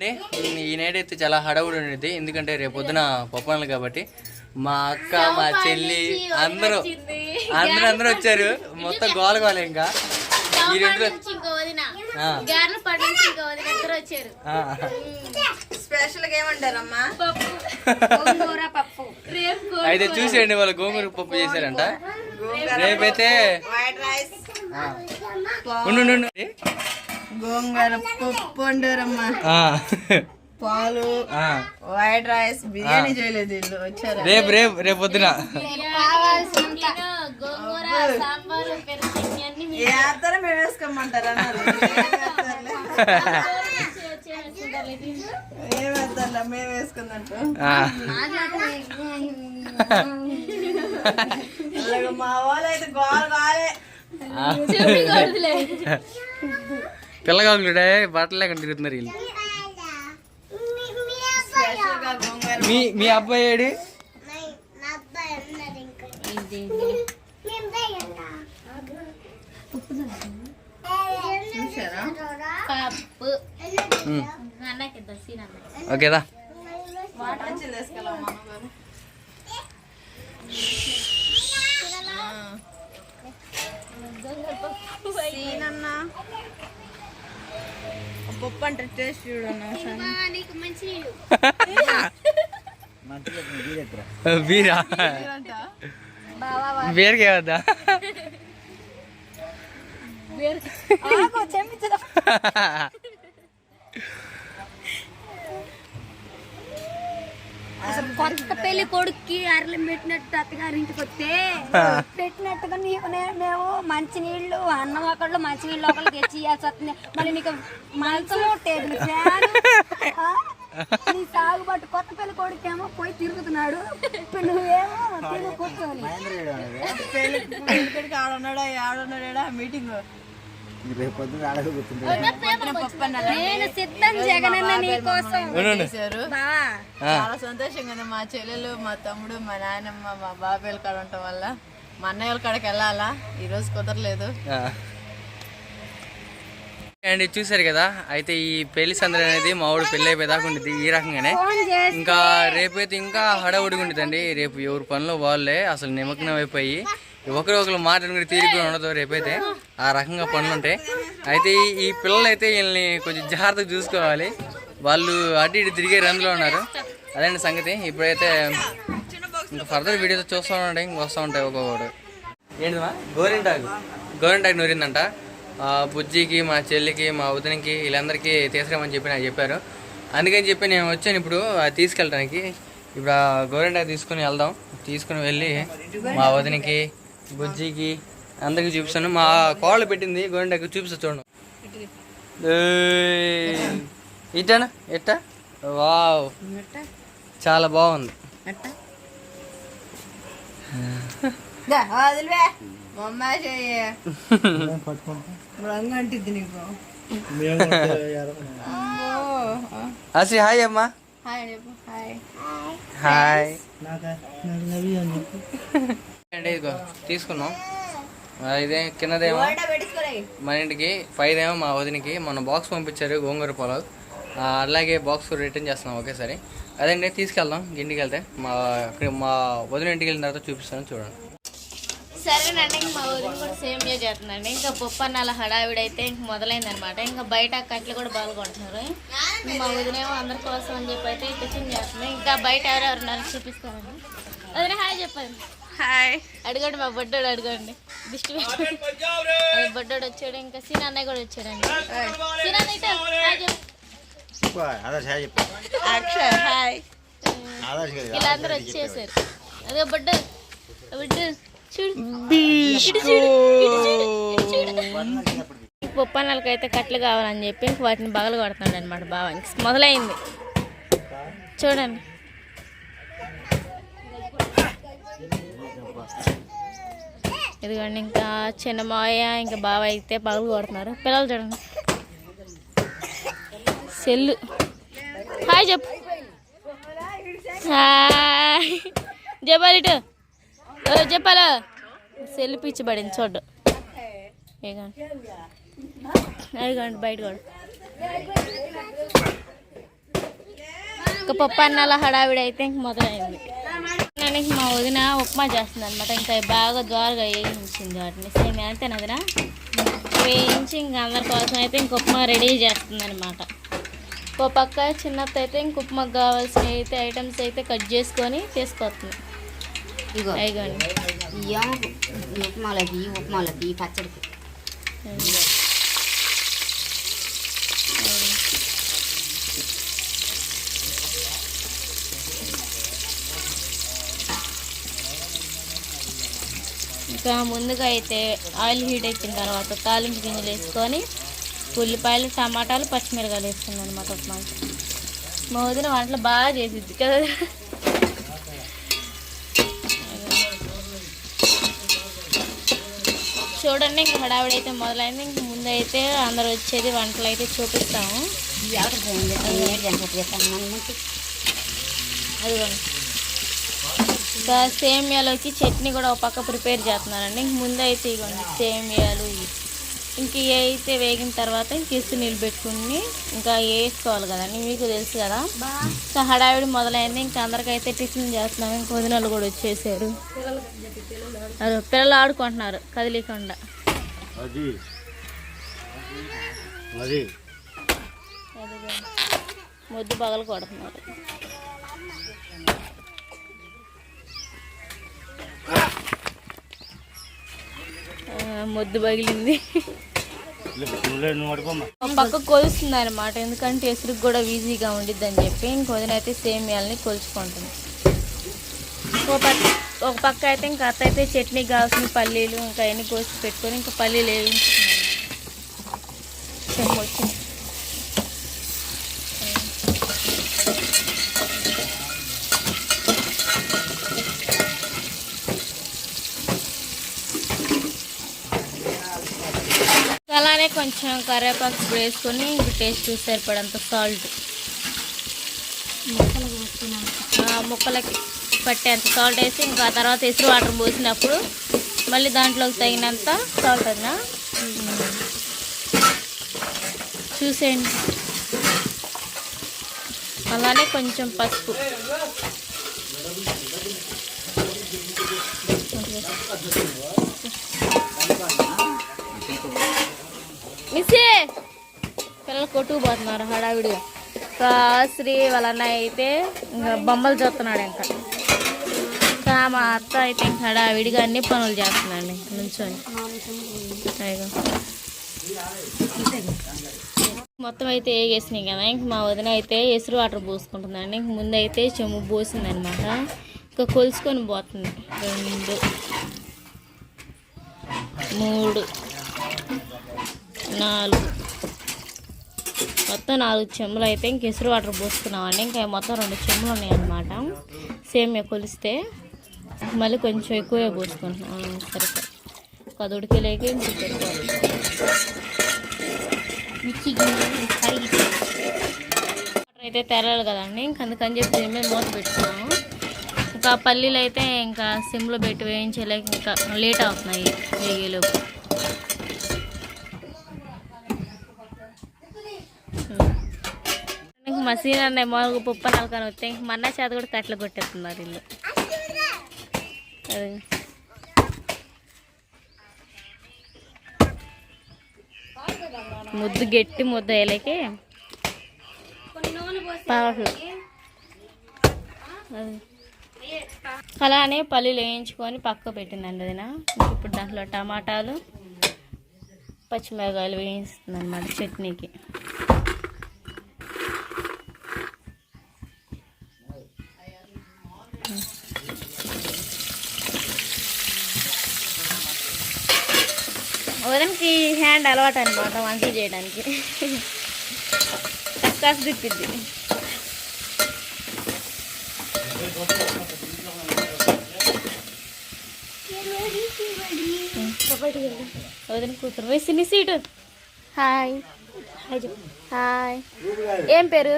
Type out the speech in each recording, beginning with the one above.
ఈ నైట్ అయితే చాలా హడావుడి ఉండేది ఎందుకంటే రేపు పొద్దున పప్పాలు కాబట్టి మా అక్క మా చెల్లి అందరూ అందరూ అందరూ వచ్చారు. మొత్తం గోల గోల ఇంకా. ఈ రెండు అయితే చూసేయండి వాళ్ళు గోంగూర పప్పు చేశారంట. రేపైతే ఉండు. గోంగూర పప్పు వండారమ్మా ఆ. పాలు ఆ. వైట్ రైస్ బిర్యానీ చేయలేదు వీళ్ళు వచ్చారు. రేపు రేపు రేపు పొద్దున. మేము వేసుకోమంటారు అన్నారు. మేము వేసుకున్నట్టు మా వాళ్ళు అయితే గోల. గోలే పిల్లగాళ్ళు బట్టలు లేకుండా తిరుగుతున్నారు వీళ్ళు. మీ మీ అబ్బాయి ఏడి? ఓకేదా. సీనన్నా. పప్పు అంటే టేస్ట్ ఒకసారి. నీకు మంచి నీళ్ళు. బీరా అసలు కొత్త పెళ్ళి కొడుక్కి అరలం పెట్టినట్టు అత్తగారింటికి వస్తే పెట్టినట్టుగా మేము మంచి నీళ్ళు అన్నం ఒకళ్ళు మంచి నీళ్ళు ఒకళ్ళు తెచ్చి ఇవ్వాల్సి వస్తుంది. మళ్ళీ నీకు మంచం టేబుల్ ఫ్యాన్? నీ సాగుబాటు కొత్త పెళ్ళి కొడుకేమో పోయి తిరుగుతున్నాడు. ఇప్పుడు నువ్వేమో తిరుగు కూర్చోని. పెళ్ళి పెళ్ళికొడుకు ఆడున్నాడా ఆడున్నాడా మీటింగ్? నేను సిద్ధం జగనన్న నీ కోసం ఉండు. చేశారు? బావా. ఆ. చాలా సంతోషంగా ఉంది. మా చెల్లెలు మా తమ్ముడు మా నాయనమ్మ మా బాబాయ్ల కాడ ఉండటం వల్ల మా అన్నయ్య కాడకి వెళ్ళాలా? ఈ రోజు కుదరలేదు. అండ్ చూసారు కదా? అయితే ఈ పెళ్ళి సందడి అనేది మా ఊడు పెళ్ళి అయిపోయేదాకా ఉండేది ఈ రకంగానే. ఇంకా రేపైతే ఇంకా హడావుడిగా ఉండేదండి రేపు ఎవరి పనిలో వాళ్ళే. అసలు నిమగ్నం అయిపోయి ఒకరు ఒకరు మాట్లాడుకుని తీరిగ్గా ఉండదు రేపైతే. ఆ రకంగా పనులు ఉంటాయి అయితే ఈ- పిల్లలు అయితే వీళ్ళని కొంచెం జాగ్రత్తగా చూసుకోవాలి. వాళ్ళు అటు ఇటు తిరిగే రందులో ఉన్నారు. అదండి సంగతి? ఇప్పుడైతే ఇంకా ఫర్దర్ వీడియోస్ చూస్తూ ఉండండి. ఇంకా వస్తూ ఉంటాయి ఒక్కొక్కటి ఏంటిమా గోరింటాకు. గోరింటాకు నూరిందంట. బుజ్జికి మా చెల్లికి మా వదినకి వీళ్ళందరికీ తీసుకురామని చెప్పి నాకు చెప్పారు. అందుకని చెప్పి నేను వచ్చాను ఇప్పుడు తీసుకెళ్ళడానికి ఇప్పుడు ఆ గోరింటాకు తీసుకుని వెళ్దాం. తీసుకుని వెళ్ళి మా వదినకి బుజ్జికి అందరికి చూపిస్తాను. మా కోళ్ళు పెట్టింది గోరింటాకు చూపిస్తా చూడండి. ఇటానా? ఎట్టా? వావ్. చాలా బాగుంది. అసి హాయ్ అమ్మా. Hi hi. హాయ్. ఇదిగో తీసుకున్నాం ఇదే కిందదేమో మన ఇంటికి పైదేమో మా వదినకి మన బాక్స్ పంపించారు గోంగూర పొలాలు అలాగే బాక్స్ రిటర్న్ చేస్తున్నాం ఒకేసారి. అదండి తీసుకెళ్దాం ఇంటికి వెళ్తే. మా మా వదిన ఇంటికి వెళ్ళిన తర్వాత చూపిస్తాను చూడండి. సరేనండి ఇంక మా ఊరిని కూడా సేమ్ చేస్తుందండి. ఇంకా పప్పు అన్నాల హడావిడి అయితే ఇంక మొదలైందనమాట ఇంకా బయట కట్లు కూడా పాల్గొంటున్నారు మా వదినేమో అందరి కోసం అని చెప్పి అయితే టిఫిన్ చేస్తుంది. ఇంకా బయట ఎవరెవరు ఉన్నారు చూపిస్తారండి వదిన హాయ్ చెప్పండి. హాయ్ అడగండి మా బొడ్డోడు అడగండి. దిష్టి బొడ్డోడు వచ్చాడు ఇంకా సీన్ అన్నయ్య కూడా వచ్చాడండి. సీన్. అక్షర్ హాయ్ వీళ్ళందరూ వచ్చేసారు. అదే బొడ్డు బొడ్డు చూడు. అయితే కట్లు కావాలని చెప్పి ఇంక వాటిని బగలు కొడుతున్నాడు అనమాట బావ. మొదలైంది. చూడండి. ఇదిగోండి ఇంకా చిన్న మావయ్య ఇంకా బావ అయితే పగలు కొడుతున్నారు. పిల్లలు చూడండి. సెల్లు. హాయ్ చెప్పు హాయ్. చెప్పాలి ఇటు. చెప్పాలా సెల్లు పిచ్చి పడింది చూడ్డు ఇదిగోండి. అదిగోండి బయట కూడా ఇంకా పప్పు అన్నాల హడావిడి అయితే ఇంక మొదలైంది. నేను మా వదిన ఉప్మా చేస్తుంది అనమాట ఇంకా బాగా ద్వారగా వేయించింది వాటిని. సేమ్ అంతేనా వదిన? వేయించి ఇంకా అందరి కోసం అయితే ఇంక ఉప్మా రెడీ చేస్తుంది అనమాట ఓ పక్క చిన్నత్త అయితే ఇంక ఉప్మాకు కావాల్సిన అయితే ఐటమ్స్ అయితే కట్ చేసుకొని తీసుకొస్తుంది. ఇగో. ఈ ఉప్మాలకి ఉప్మాలకి పచ్చడికి. ఇంకా ముందుగా అయితే ఆయిల్ హీట్ ఎక్కిన తర్వాత తాలింపు గింజలు వేసుకొని ఉల్లిపాయలు టమాటాలు పచ్చిమిరకాయలు వేస్తుంది అనమాట ఉప్మాకి మా వదిన వంటలు బాగా చేసిద్ది కదా. చూడండి ఇంక హడావిడి అయితే మొదలైంది. ఇంక ముందు అయితే అందరు వచ్చేది వంటలు అయితే చూపిస్తాము. అదిగోండి. ఇంకా సేమియాలోకి చట్నీ కూడా ఒక పక్క ప్రిపేర్ చేస్తున్నానండి. ఇంక ముందు అయితే ఇవ్వండి సేమియాలు. ఇంక అయితే వేగిన తర్వాత ఇంక ఇసు నీళ్ళు పెట్టుకుని ఇంకా వేసుకోవాలి కదండి. మీకు తెలుసు కదా. ఇంకా హడావిడి మొదలైంది. ఇంకా అందరికైతే టిఫిన్ చేస్తున్నాం. ఇంక వదినలు కూడా వచ్చేసారు. పిల్లలు ఆడుకుంటున్నారు కదిలీకుండా. ముద్దు పగలు కొడుతున్నారు ముద్దు పగిలింది. పక్క కొలుస్తుంది అనమాట ఎందుకంటే ఎసురుకు కూడా ఈజీగా ఉండిద్ది అని చెప్పి ఇంక వదినైతే సేమియాలని కొలుచుకుంటుంది. ఒక పక్క ఒక పక్క అయితే ఇంకా అత్త అయితే చట్నీ కావాల్సిన పల్లీలు ఇంకా అన్ని కోసి పెట్టుకొని ఇంకా పల్లీలు వేయించుకున్నాను వచ్చింది అలానే కొంచెం కరివేపాకు వేసుకొని ఇంక టేస్ట్ సరిపడంత సాల్ట్. ముక్కలకి పట్టేంత సాల్ట్ వేసి ఇంకా ఆ తర్వాత ఎసురు వాటర్ పోసినప్పుడు మళ్ళీ దాంట్లోకి తగినంత సాల్ట్ అన్నా. చూసేయండి. అలానే కొంచెం పసుపు. ఇసే పిల్లలు కొట్టుకుపోతున్నారు హడావిడిగా. ఇంకా శ్రీ వాళ్ళ అన్నయ్య అయితే ఇంకా బొమ్మలు చూస్తున్నాడు ఇంకా. ఇంకా మా అత్త అయితే ఇంకా హడావిడిగా అన్ని పనులు చేస్తున్నాడు ఇంక నుంచొని. మొత్తం అయితే వేసినాయి కదా ఇంక మా వదిన అయితే ఎసురు వాటర్ పోసుకుంటుందండి. ఇంక ముందు అయితే చెమ్ము పోసిందనమాట ఇంకా కొలుసుకొని పోతుంది. రెండు మూడు. నాలుగు. మొత్తం నాలుగు చెంబులు అయితే ఇంక ఎసురు వాటర్ పోసుకున్నామండి. ఇంకా మొత్తం రెండు చెంబులు ఉన్నాయన్నమాట. సేమ్యా కొలిస్తే మళ్ళీ కొంచెం ఎక్కువే పోసుకుంటున్నాం. సరే సరే. పది ఉడికేలేక ఇంక వాటర్ అయితే తెరాలి కదండి. ఇంక అందుకని చెప్పి దీని మీద మూత పెట్టుకున్నాము. ఇంకా పల్లీలు అయితే ఇంకా సిమ్లో పెట్టి వేయించలేక ఇంకా లేట్ అవుతున్నాయి వేగేలోపు మా మసీన్ అన్న మొగ పప్పు నలకని వస్తే ఇంక మన్న చేత కూడా కట్లు కొట్టేస్తున్నారు ఇల్లు. అది. ముద్దు గట్టి ముద్ద వేయలేకి అలానే పల్లీలు వేయించుకొని పక్క పెట్టిందండి అదిన ఇప్పుడు దాంట్లో టమాటాలు పచ్చిమిరకాయలు వేయిస్తుంది అనమాట చట్నీకి. హ్యాండ్ అలవాటు అనమాట వంటలు చేయడానికి. కాస్త తిప్పిద్ది. వదిన కూతురు. వేసి సీటు. హాయ్. హాయ్ ఏం పేరు?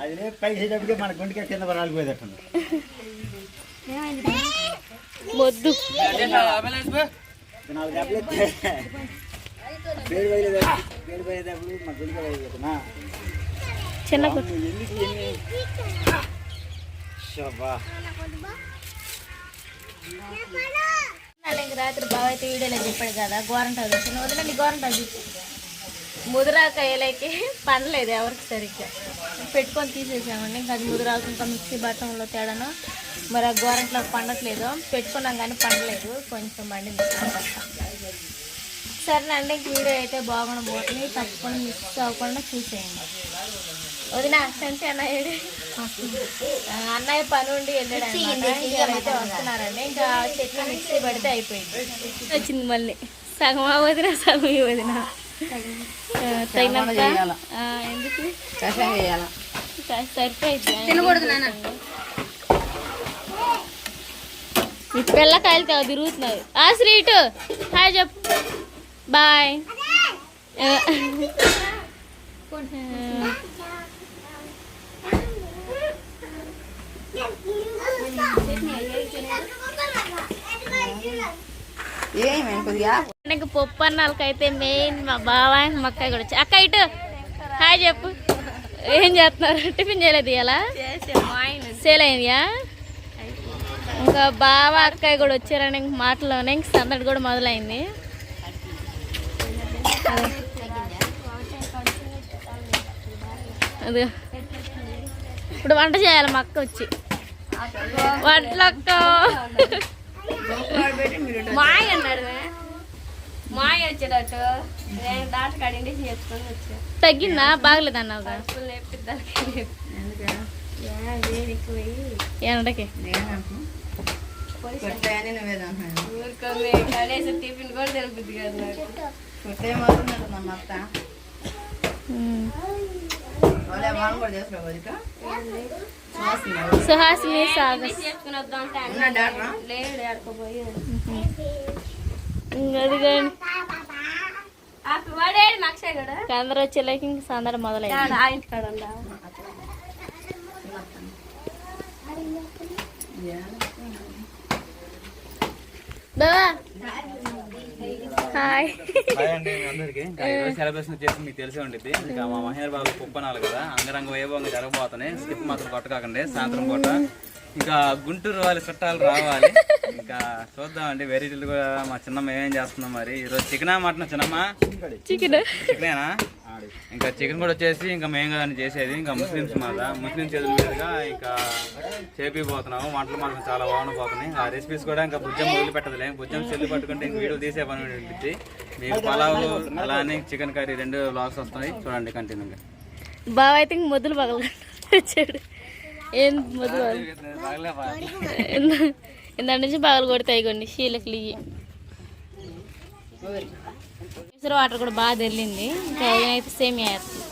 అది పేరు పేరు పోయేటప్పుడు మా చిన్న. ఇంక రాత్రి బావ అయితే వీడియోలో చెప్పాడు కదా గోరంటాలు వచ్చిన వదిలేండి గోరంటాలు చూసి ముదిరాకాయలకి పండలేదు ఎవరికి సరిగ్గా. పెట్టుకొని తీసేసామండి. ఇంకా అది ముదిరాకు ఇంకా మిక్సీ బట్టంలో తేడాను. మరి ఆ గోరంట్లో పండట్లేదు. పెట్టుకున్నాం కానీ పండలేదు. కొంచెం పండింది. సరేనండి వీడియో అయితే బాగుండ పోతుంది తప్పకుండా మిస్ అవ్వకుండా చూసేయండి. వదిన సంచి అన్నయ్య అన్నయ్య పని ఉండి వెళ్ళాడు అయితే వస్తున్నారండి. ఇంకా చట్నీ మిక్సీ పడితే అయిపోయింది. వచ్చింది మళ్ళీ. సగం ఆ వదిన సగం వదిన. తగినంత ఎందుకు? సరిపోయింది. తినకూడదు నాన్న. మీ పిల్లకాయలతో తిరుగుతున్నారు. ఆ శ్రీటు హాయ్ చెప్పు. బాయ్ ఆ, ఏమేమి కొద్దిగా? నాకు పప్పు అన్నాలకైతే మెయిన్ మా బావ మా అక్కయ్య కూడా అక్క ఇటు. హాయ్ చెప్పు. ఏం చేస్తున్నారు? టిఫిన్ చేయలేదు ఇలా సేల్ అయిందియా ఇంకా బావ అక్కయ్య కూడా వచ్చారని ఇంక మాటలోనే ఇంక సందడి కూడా మొదలైంది. అది ఇప్పుడు వంట చేయాలి మా అక్క వచ్చి వంటలక్క మాయ అన్నాడు మాయ వచ్చేటట్టు నేను దాట కడిండి చేసుకొని వచ్చా తగ్గిందా బాగలేదు అన్నావుగా ఫుల్ లేపిద్దానికి వేడి ఎక్కువయ్యి ఎండకి కనీసం టిఫిన్ కూడా తెలుపుద్ది కదా నాకు. కొట్టే మాత్రం అత్త. సుహాసిని అందరూ వచ్చేలాకి ఇంక సందడి మొదలైంది. ఆ ఇంటి కాడ హాయ్ హాయ్ అండి అందరికీ. ఈరోజు సెలబ్రేషన్ చేసి మీకు తెలిసే ఉంటుంది ఇంకా మా మహేంద్ర బాబు కుప్పనాలు కదా అంగరంగ వైభవంగా జరగబోతున్నాయి. స్కిప్ మాత్రం కొట్టకాకండి సాయంత్రం పూట. ఇంకా గుంటూరు వాళ్ళ చుట్టాలు రావాలి. ఇంకా చూద్దామండి వెరైటీలు కూడా మా చిన్నమ్మ ఏమేం చేస్తున్నాం మరి. ఈరోజు చికెనా మటన్ చిన్నమ్మ? చికెన్ చికెనేనా ఇంకా చికెన్ కూడా వచ్చేసి ఇంకా మేము కదండి చేసేది. ఇంకా ముస్లిమ్స్ మాట ముస్లిం చేతుల మీదుగా ఇంకా చేపిపోతున్నాము. వంటలు మాత్రం చాలా బాగుండిపోతున్నాయి. ఆ రెసిపీస్ కూడా ఇంకా భుజం వదిలి పెట్టదులే. భుజం చెల్లి పట్టుకుంటే ఇంక వీడియో తీసే పని ఉంటుంది మీకు పలావ్ అలానే చికెన్ కర్రీ రెండు బ్లాగ్స్ వస్తాయి. చూడండి కంటిన్యూగా బావ అయితే ఇంక మొదలు పగల వచ్చాడు ఏం మొదలు ఇంత నుంచి పగలు కొడతాయి కొన్ని షీలకు కేసరి వాటర్ కూడా బాగా తెల్లింది. ఇంకా అయితే సేమ్ వేస్తుంది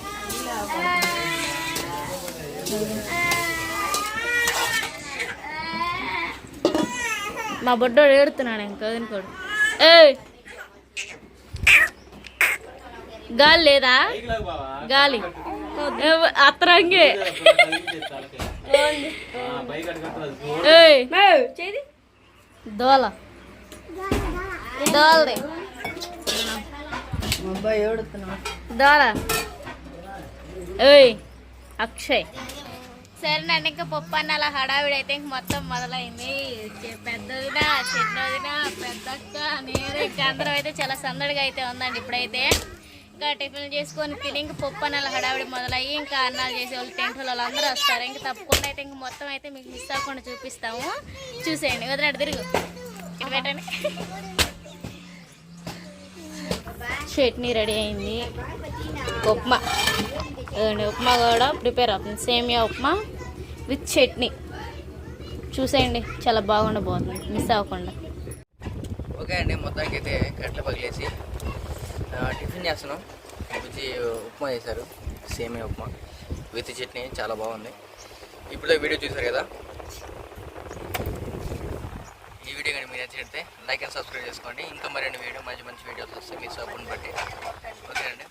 మా బొడ్డోడు ఏడుతున్నాడు ఇంకా వదినకోడు. ఏయ్! గాలి లేదా? గాలి. ఏ- అత్తరంగే. ఏయ్! దోల. దోల ఏయ్ అక్షయ్. సరేనండి ఇంకా పప్పు అన్నాల హడావిడి అయితే ఇంక మొత్తం మొదలైంది. చె- పెద్దదినా చిన్నదినా పెద్దక్క నేను ఇంకా అందరం అయితే చాలా సందడిగా అయితే ఉందండి ఇప్పుడైతే. ఇంకా టిఫిన్ చేసుకొని తిని ఇంక పప్పు అన్నాల హడావిడి మొదలయ్యి ఇంకా అన్నాలు చేసే వాళ్ళు టెంట్ వాళ్ళు అందరూ వస్తారు. ఇంకా తప్పకుండా అయితే ఇంక మొత్తం అయితే మీకు మిస్ అవ్వకుండా చూపిస్తాము. చూసేయండి వదిలేడు తిరుగు. పెట్టండి. చట్నీ రెడీ అయింది. ఉప్మా. ఉప్మా కూడా ప్రిపేర్ అవుతుంది. సేమియా ఉప్మా విత్ చట్నీ. చూసేయండి చాలా బాగుండబోతుంది. మిస్ అవ్వకుండా. ఓకే అండి మొత్తానికి అయితే కట్ల పగిలేసి టిఫిన్ చేస్తున్నాం. బుజ్జి ఉప్మా చేశారు సేమియా ఉప్మా. విత్ చట్నీ చాలా బాగుంది. ఇప్పుడే వీడియో చూసారు కదా? ఈ వీడియో కానీ మీరు నచ్చితే లైక్ అండ్ సబ్స్క్రైబ్ చేసుకోండి. ఇంకా మరిన్ని వీడియో మంచి మంచి వీడియోస్ వస్తాయి మీ సపోర్ట్ బట్టి. ఓకే అండి